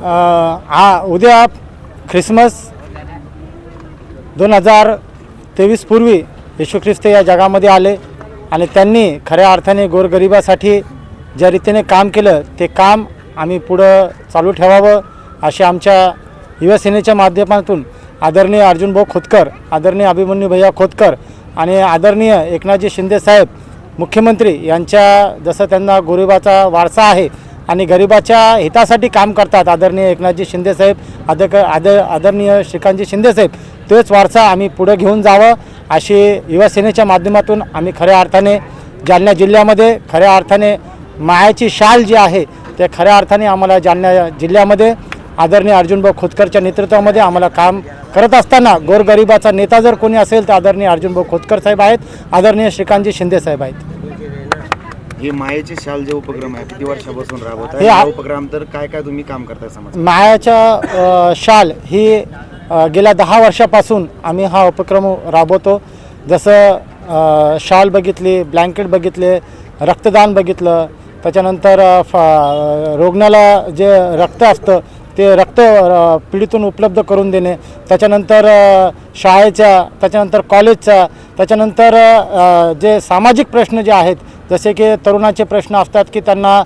हा उद्या ख्रिसमस दोन हजार तेवीसपूर्वी येशू ख्रिस्त या जगामध्ये आले आणि त्यांनी खऱ्या अर्थाने गोरगरिबासाठी ज्या रीतीने काम केलं ते काम आम्ही पुढं चालू ठेवावं असे आमच्या युवासेनेच्या माध्यमातून आदरणीय अर्जुनभाऊ खोतकर आदरणीय अभिमन्यू भैया खोतकर आणि आदरणीय एकनाथजी शिंदेसाहेब मुख्यमंत्री यांच्या जसं त्यांना गोरिबाचा वारसा आहे आणि गरिबाच्या हितासाठी काम करतात. आदरणीय एकनाथजी शिंदेसाहेब आदर आदर आदरणीय श्रीकांतजी शिंदेसाहेब तोच वारसा आम्ही पुढं घेऊन जावं अशी युवासेनेच्या माध्यमातून आम्ही खऱ्या अर्थाने जालना जिल्ह्यामध्ये खऱ्या अर्थाने मायाची शाल जी आहे ते खऱ्या अर्थाने आम्हाला जालना जिल्ह्यामध्ये आदरणीय अर्जुनभाऊ खोतकरच्या नेतृत्वामध्ये आम्हाला काम करत असताना गोरगरिबाचा नेता जर कोणी असेल तर आदरणीय अर्जुनभाऊ खोतकर साहेब आहेत आदरणीय श्रीकांतजी शिंदे साहेब आहेत. हे मायेचे शाल जे उपक्रम आहे किती वर्षापासून राबवत हे आ- उपक्रम तर काय काय तुम्ही काम करताय समाज मायाच्या अ, शाल ही अ, गेल्या दहा वर्षापासून आम्ही हा उपक्रम राबवतो. जसं अ, शाल बघितली ब्लँकेट बघितले रक्तदान बघितलं त्याच्यानंतर अ, फ रुग्णाला जे रक्त असतं ते रक्त पिढीतून उपलब्ध करून देणे. त्याच्यानंतर शाळेच्या त्याच्यानंतर कॉलेजचा त्याच्यानंतर जे सामाजिक प्रश्न जे आहेत जसे की तरुणाचे प्रश्न असतात की त्यांना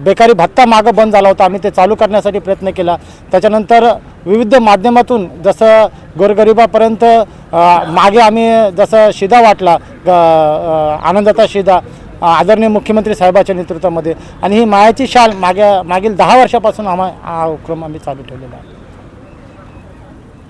बेकारी भत्ता मागं बंद झाला होता आम्ही ते चालू करण्यासाठी प्रयत्न केला. त्याच्यानंतर विविध माध्यमातून जसं गोरगरिबापर्यंत मागे आम्ही जसं शिदा वाटला ग आनंदाचा शिदा आदरणीय मुख्यमंत्री साहेबाच्या नेतृत्वामध्ये. आणि ही मायाची शाल मागे मागील दहा वर्षापासून आम्हा हा उपक्रम आम्ही चालू ठेवलेला आहे.